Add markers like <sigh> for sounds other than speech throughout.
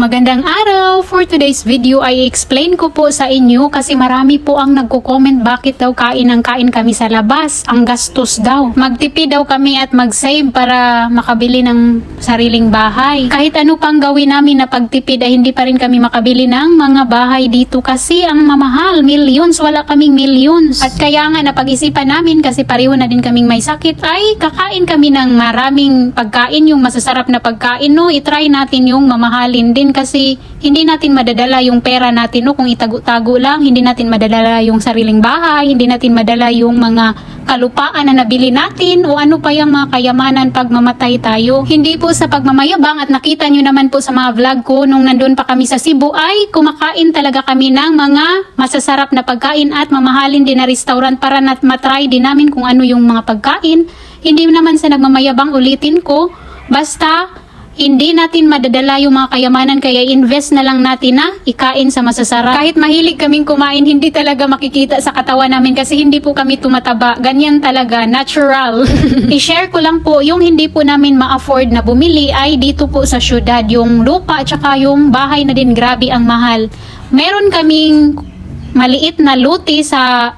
Magandang araw! For today's video ay explain ko po sa inyo kasi marami po ang nagko-comment bakit daw kain ng kain kami sa labas. Ang gastos daw. Magtipid daw kami at mag-save para makabili ng sariling bahay. Kahit ano pang gawin namin na pagtipid ay hindi pa rin kami makabili ng mga bahay dito kasi ang mamahal. Millions. Wala kaming millions. At kaya nga napag-isipan namin kasi pareho na din kaming may sakit ay kakain kami ng maraming pagkain yung masasarap na pagkain no. I-try natin yung mamahalin din kasi hindi natin madadala yung pera natin no kung itago-tago lang, hindi natin madadala yung sariling bahay, hindi natin madala yung mga kalupaan na nabili natin o ano pa yung mga kayamanan pag mamatay tayo. Hindi po sa pagmamayabang at nakita nyo naman po sa mga vlog ko nung nandun pa kami sa Cebu ay kumakain talaga kami ng mga masasarap na pagkain at mamahalin din na restaurant para nat matry din namin kung ano yung mga pagkain. Hindi naman sa nagmamayabang ulitin ko, basta hindi natin madadala yung mga kayamanan kaya invest na lang natin na ikain sa masasarap. Kahit mahilig kaming kumain, hindi talaga makikita sa katawan namin kasi hindi po kami tumataba. Ganyan talaga, natural. <laughs> I-share ko lang po, yung hindi po namin ma-afford na bumili ay dito po sa syudad. Yung lupa at saka yung bahay na din, grabe ang mahal. Meron kaming maliit na luti sa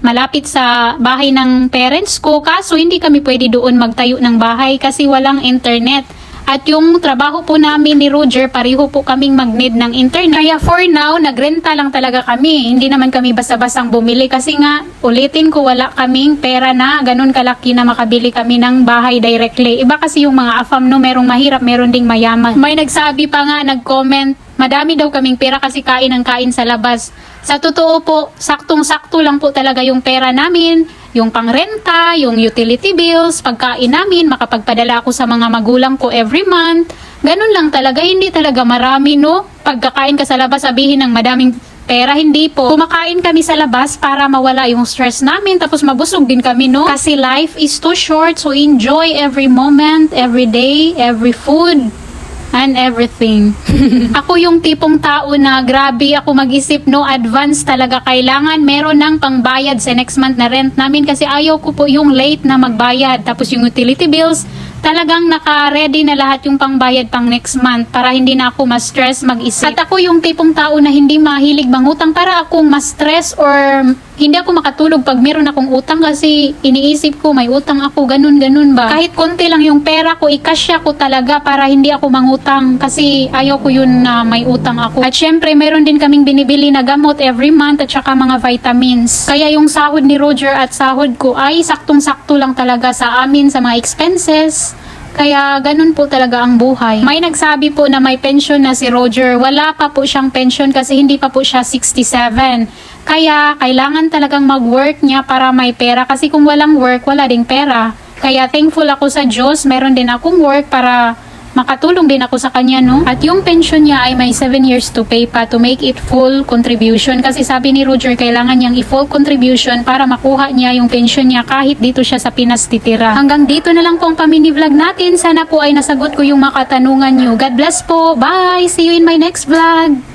malapit sa bahay ng parents ko kaso hindi kami pwede doon magtayo ng bahay kasi walang internet. At yung trabaho po namin ni Roger, pareho po kaming mag-need ng internet. Kaya for now, nagrenta lang talaga kami. Hindi naman kami basta-bastang bumili kasi nga, ulitin ko, wala kaming pera na ganun kalaki na makabili kami ng bahay directly. Iba kasi yung mga afam no, merong mahirap, meron ding mayaman. May nagsabi pa nga, nag-comment, madami daw kaming pera kasi kain ng kain sa labas. Sa totoo po, saktong-sakto lang po talaga yung pera namin yung pangrenta, yung utility bills, pagkain namin, makapagpadala ako sa mga magulang ko every month. Ganun lang talaga, hindi talaga marami, no? Pagkakain ka sa labas, sabihin ng madaming pera, hindi po. Kumakain kami sa labas para mawala yung stress namin, tapos mabusog din kami, no? Kasi life is too short, so enjoy every moment, every day, every food and everything. <laughs> ako yung tipong tao na grabe ako mag-isip no advance talaga kailangan meron ng pangbayad sa next month na rent namin kasi ayaw ko po yung late na magbayad tapos yung utility bills talagang naka-ready na lahat yung pangbayad pang next month para hindi na ako ma-stress mag-isip. At ako yung tipong tao na hindi mahilig mangutang para akong ma-stress or hindi ako makatulog pag meron akong utang kasi iniisip ko may utang ako ganun ganun ba. Kahit konti lang yung pera ko, ikasya ko talaga para hindi ako mangutang kasi ayaw ko yun na may utang ako. At syempre meron din kaming binibili na gamot every month at saka mga vitamins. Kaya yung sahod ni Roger at sahod ko ay saktong-sakto lang talaga sa amin sa mga expenses. Kaya ganun po talaga ang buhay. May nagsabi po na may pension na si Roger. Wala pa po siyang pension kasi hindi pa po siya 67. Kaya kailangan talagang mag-work niya para may pera kasi kung walang work, wala ding pera. Kaya thankful ako sa Diyos, meron din akong work para makatulong din ako sa kanya, no? At yung pension niya ay may 7 years to pay pa to make it full contribution. Kasi sabi ni Roger, kailangan niyang i-full contribution para makuha niya yung pension niya kahit dito siya sa Pinas titira. Hanggang dito na lang po ang pamini vlog natin. Sana po ay nasagot ko yung mga katanungan niyo. God bless po. Bye! See you in my next vlog!